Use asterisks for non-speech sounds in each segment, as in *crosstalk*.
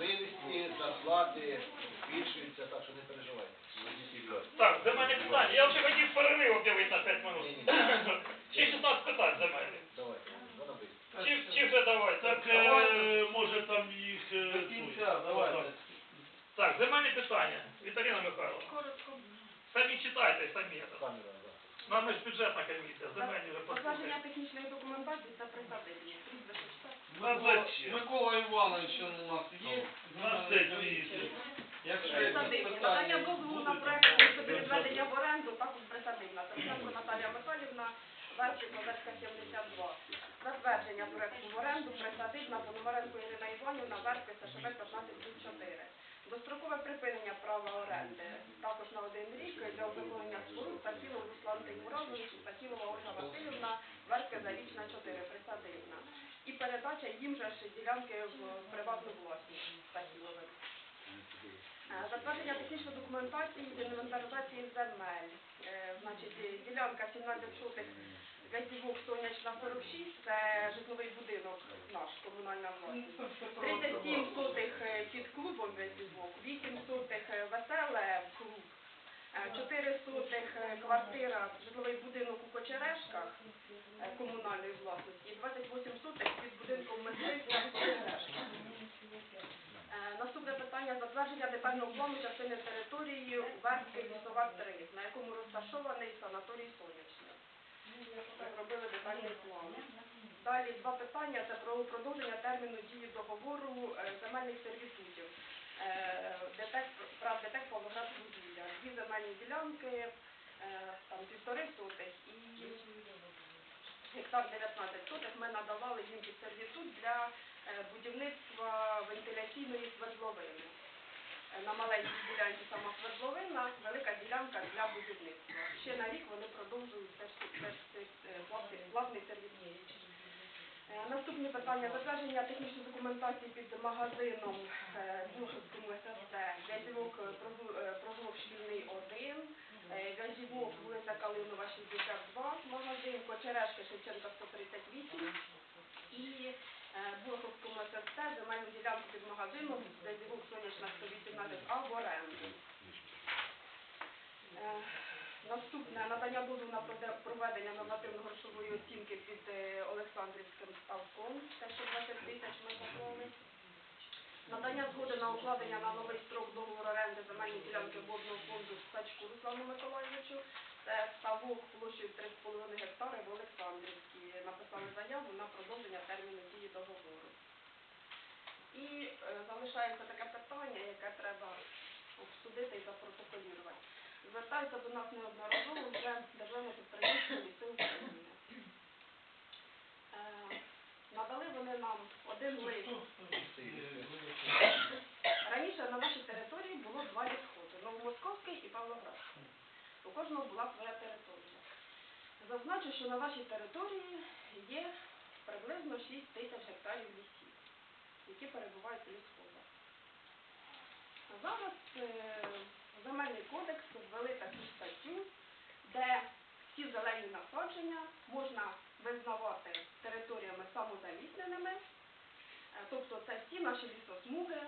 можливості, зарплати збільшуються, так що не переживайте. Так, земельне питання. Я вже хотів перерив об'явити на 5 минут. Ні. Ще 16 питань земельних. Давайте, вона бить. Чи, чи вже давайте? Так, е, може там їх... е, До кінця, давайте. Так, земельні питання. Віталіна Михайловна. Коротко. Самі читайте, самі. Самі вам, да. Нам ж бюджетна комісія, земельні вже Позначення послухаємо. технічної документації та присадибні. Прізвище. На зачем? Микола Іванович он у нас є. На сесії. Якщо є Присадибні. питання, Надання дозволу на проект щодо відведення в оренду також присадибна. Тимченко Наталія Михайлівна, версія Козацька 72. Затвердження проекту в оренду присадибна Пономаренко Ірина Іванівна, версія СШБ 15.4. Дострокове припинення права оренди також на один рік для узаконення споруд Тахілов Руслан Тимуразович, Тахілова Ольга Васильівна, версія Зарічна 4, присадибна. І передача їм же ж ділянки в приватну власність Тахілових. Е, Затвердження технічної документації з інвентаризації земель. Е, Значить, ділянка 17 сотих Газівок Сонячна 46, це житловий будинок наш, комунальна власність. 37 сотих е, під клубом Газівок, 8 сотих е, веселе клуб, 4 сотих е, квартира, житловий будинок у Кочерешках е, комунальної власності і 28 сотих під будинком мисливця в Кочерешках. Е, Наступне питання затвердження детального плану частини території Вербки лісова 3, на якому розташований санаторій Сонячний. Робили детальний план. Далі два питання це про продовження терміну дії договору е, земельних сервітутів. Е, ДТЕК, прав ДТЕК Павлоград Буділля. Дві земельні ділянки, е, там півтори сотих і гектар 19 сотих ми надавали їм під сервітут для е, будівництва вентиляційної свердловини. На маленькій ділянці сама свердловина, велика ділянка для будівництва. Ще на рік вони продовжують теж платний-. Е, Наступне питання. Затвердження технічної документації під магазином е, Духовському ССД Вязівок е, Прогу- е, Прогулок Шкільний 1, е, Вязівок вулиця Калинова 62, магазин Кочерешки Шевченка 138 і е, Бурховському ССД земельну ділянку під магазином Вязівок Сонячна 118А в оренду. Наступне надання дозволу на проведення нормативно-грошової оцінки під е, Олександрівським ставком, те, що 20 тисяч ми поклали. Надання згоди на укладення на новий строк договору оренди земельної ділянки водного фонду Сачку Руслану Миколаївичу. Це ставок площею 3,5 гектари в Олександрівській. Написали заяву на продовження терміну дії договору. І е, залишається таке питання, яке треба обсудити і запротоколювати. Звертається до нас неодноразово вже державне підприємство Ліси України. Е, Надали вони нам один лист. Раніше на нашій території було два лісхози – Новомосковський і Павлоградський. У кожного була своя територія. Зазначу, що на нашій території є приблизно 6 тисяч гектарів лісів, які перебувають в лісхозах. А Зараз е, земельний кодекс ввели таку статтю, де всі зелені насадження можна визнавати територіями самозалісненими, Е, тобто це всі наші лісосмуги.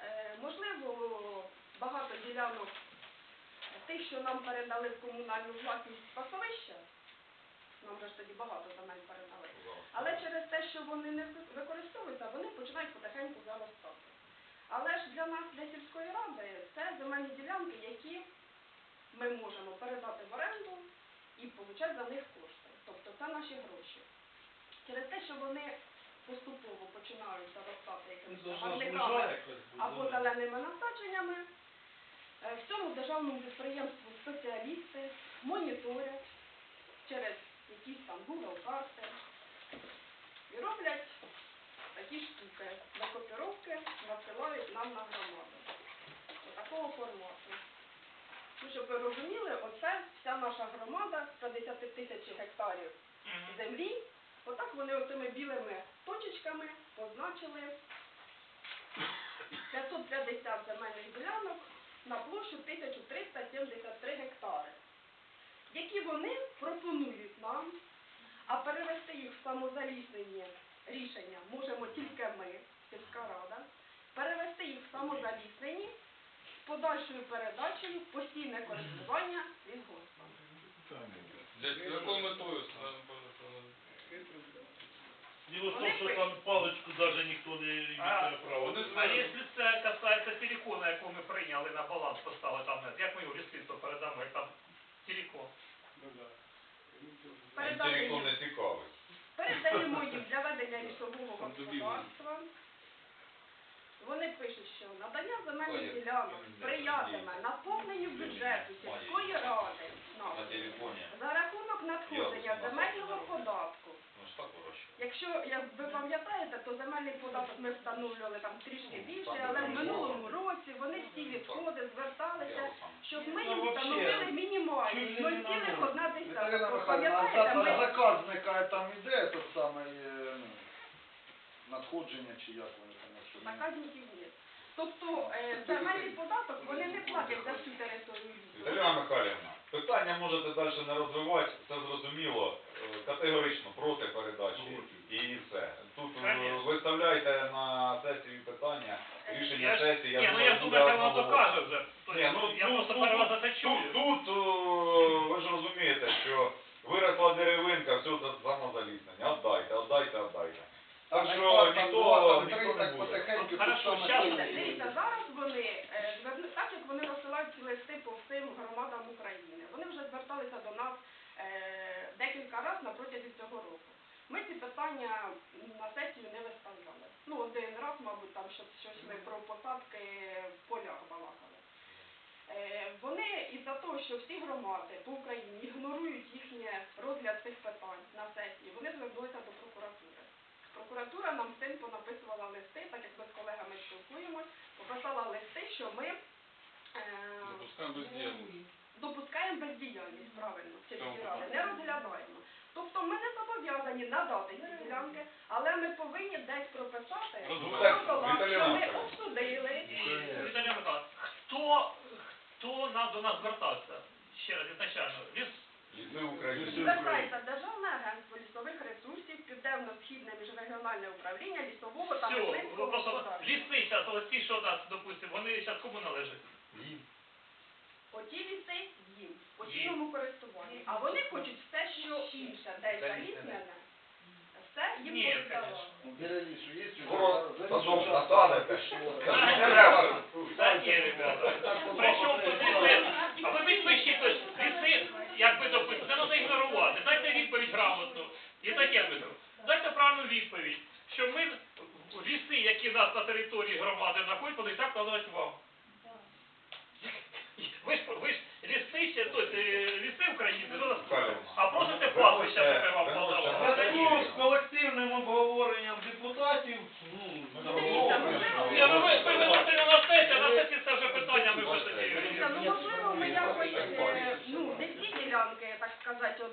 Е, Можливо, багато ділянок тих, що нам передали в комунальну власність пасовища, нам же ж тоді багато земель передали, але через те, що вони не використовуються, вони починають потихеньку заростати. Але ж для нас, для сільської ради, це земельні ділянки, які ми можемо передати в оренду і отримати за них кошти. Тобто це наші гроші. Через те, що вони поступово починають заростати якимись парниками або зеленими насадженнями, е, в цьому державному підприємству спеціалісти моніторять через якісь там Google карти і роблять такі штуки. Викопіровки надсилають нам на громаду. Такого формату. Ну, щоб ви розуміли, оце вся наша громада з 50 тисяч гектарів землі. Отак вони оцими білими точечками позначили 550 земельних ділянок на площу 1373 гектари, які вони пропонують нам, а перевести їх в самозаліснені рішення можемо тільки ми, сільська рада, перевести їх самозавіснені з подальшою передачею в постійне користування лісгоспом. Для якою метою? Діло в тому, що там паличку навіть ніхто не має права. А якщо це касається силікона, яку ми прийняли на баланс, поставили там, як ми його лісництво передамо, як там силікон. Передати не цікавий. Передаємо їм для ведення лісового господарства. Вони пишуть, що надання земельних ділянок сприятиме наповненню бюджету сільської ради На нашої телефоні. за рахунок надходження Я земельного знаю. податку. Ну ж так вирощує. Якщо, як ви пам'ятаєте, то земельний податок ми встановлювали там трішки більше, але в минулому році вони всі відходи зверталися, щоб ми їм встановили мінімальні чуть ли не 0,1 десятка. Пам'ятаєте, ми заказника там іде тот самий е, ну, надходження чи як вони там? Заказників є. Тобто е, земельний податок вони не платять за всю територію лісу. Михайлівна, питання можете далі не розвивати, це зрозуміло, Е, категорично проти передачі і все. Тут е, Конечно. виставляйте на сесію питання, рішення Я сесії, я Ні, ну думаю, я думаю, що воно докаже вже. Тобто, Ні, ну, я ну, просто ну, перший раз це Тут, чую. тут е, ви ж розумієте, що виросла деревинка, все це самозаліснення. Отдайте, отдайте, отдайте. Так що гектар, там ніхто, три, ніхто не буде. Ну, тут хорошо, щас- Дивіться, дивіться, зараз вони, е, зверну- так як вони розсилають ці листи по всім громадам України, вони вже зверталися до нас е, декілька разів на протязі цього року. Ми ці питання на сесію не виставляли. Ну, один раз, мабуть, там щось, щось ми про посадки в полях балакали. Е, Вони із-за того, що всі громади по Україні ігнорують їхнє розгляд цих питань на сесії, вони звернулися до прокуратури. Прокуратура нам з цим понаписувала листи, так як ми з колегами спілкуємось, пописала листи, що ми е, Допускаємо бездіяльність. допускаємо бездіяльність, правильно, не розглядаємо. Тобто ми не зобов'язані надати ці ділянки, але ми повинні десь прописати, протокол, що ми обсудили. Віталій Михайлович, хто, хто нам до нас звертався? Ще раз, ізначально. Ліс Звертається Державне агентство лісових ресурсів, Південно-Східне міжрегіональне управління лісового та Все, мисливського ви просто господарства. зараз, ось ті, що нас, допустимо, вони зараз кому належать? Оті ліси їм, в постійному користуванні. А вони хочуть все, що інше, де заліснене, все їм. Та ні, ребята. Причому тут ліси? А ви підпишіть, ось ліси, як би допустимо, це треба ігнорувати. Дайте відповідь грамотну. І таке виду. Дайте правильну відповідь, що ми ліси, які нас на території громади знаходяться, вони так належать вам. Ви ж, ви ж ліси, ще, тобто, е, ліси України, ну, Михайлівна, а просите ви паспорт, можете- щоб вам ви можете подавали. надати Ну, відповідь. з колективним обговоренням депутатів, ну, Дивіться, можливо, Ні, ну ви ви виносите не на сесію, на сесії це вже питання ми вже Дивіться, тоді. ну можливо, ми якось, е, ну, не всі ділянки, так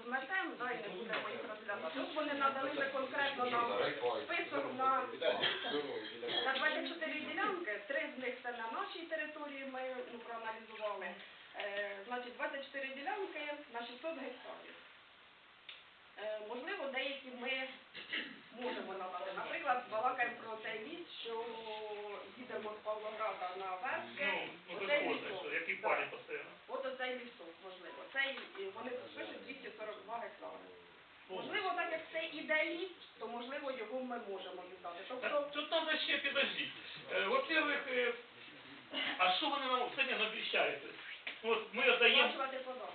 метем, да, і не будемо їх розглядати. Тут вони надали вже конкретно нам список на, на 24 ділянки, три з них це на нашій території, ми ну, проаналізували. Е, значить, 24 ділянки на 600 гектарів. Е, можливо, деякі ми можемо надати. Наприклад, балакаємо про цей ліс, що їдемо з Павлограда на Вербки. Ну, це Оцей лісок. що який Да. постійно. От оцей лісок, можливо. Цей, вони пишуть 242 гектари. Можливо, так як це іде ліс, то можливо його ми можемо віддати. Тобто, Тут треба ще підождіть. Е, Во-первых, е, а що вони нам самі обіцяють? От ми даємо, сплачувати податки.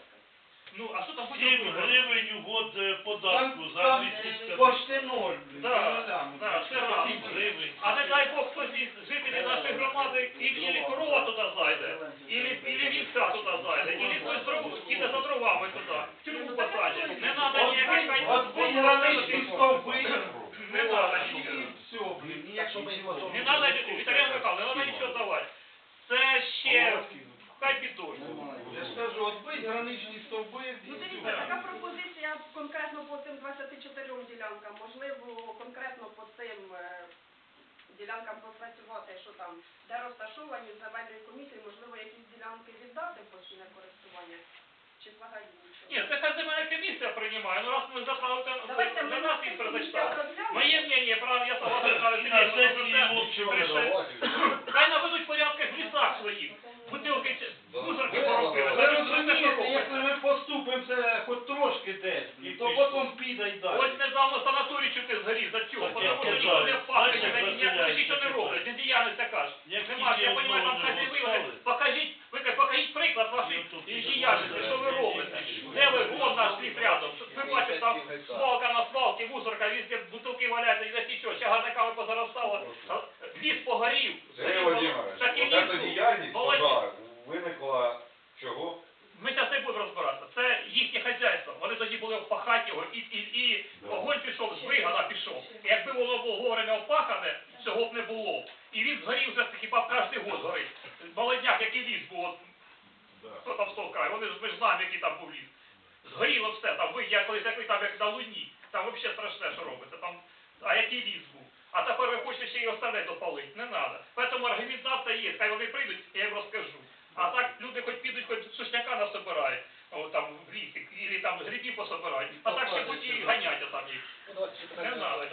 Ну а що там 7 буде? гривень у год е, податку за там 250. почти ноль. блін. Да, Ну, да, це раз. 7 гривень. А не дай Бог хтось із жителів нашої громади, і, і корова туди зайде, ілі, ілі вівця туди зайде, ілі хтось дров, іде за дровами туди, в тюрму посадять. Не треба ніяких хай... От граничні стовби, Не треба і нічого. все, блін, ніяких нічого. Не треба, Віталій Михайлович, не треба нічого давати. Це ще хай підуть. Я ж кажу, от ви граничні стовби, і Ну дивіться, все. така пропозиція конкретно по цим 24 ділянкам, можливо, конкретно по цим е, ділянкам попрацювати, що там, де розташовані земельної комісії, можливо, якісь ділянки віддати в постійне користування, чи взагалі нічого. Ні, це хай земельна комісія приймає, ну раз ми заправити, Давайте ми за нас їх розглянемо. Моє мнение, правда, я согласен, *laughs* І на сесії общем Хай наведуть порядки в лісах своїх бутилки мусорки поробили. Якщо ми поступимося хоч трошки десь, то потім піде й далі. Ось недавно санаторій чи ти за цього, тому що ніхто не фахає, ніяк нічого не роблять, недіяльність така ж. Нема, я розумію, там хазівили, покажіть, ви покажіть приклад вашої діяльності, що ви робите. Де ви, вон наш ліс рядом, ви бачите, там свалка на свалці, мусорка, візде бутилки валяються, і за нічого, ще гарна кава позаростала ліс погорів. Сергій Володимирович, от ця діяльність пожар виникла чого? Ми зараз не будемо розбиратися. Це їхнє хазяйство. Вони тоді були опахати його, і, і, і Да. огонь пішов, з вигана пішов. І якби воно було вовремя опахане, цього б не було. І він згорів вже хіба кожен год горить. Молодняк, який ліс був, от, хто там стовкає, вони ж ми ж знаємо, який там був ліс. Згоріло все, там ви, я колись який там як на луні. Там взагалі страшне, що робиться. Там, а який ліс був? А тепер ви хочете ще й остальне допалити. Не треба. Тому організація є, хай вони прийдуть, я їм розкажу. А так люди хоч підуть, хоч сушняка насобирають, о, там в лісі, і там грибів пособирають. А так ще хоч і ганять там їх. Не треба.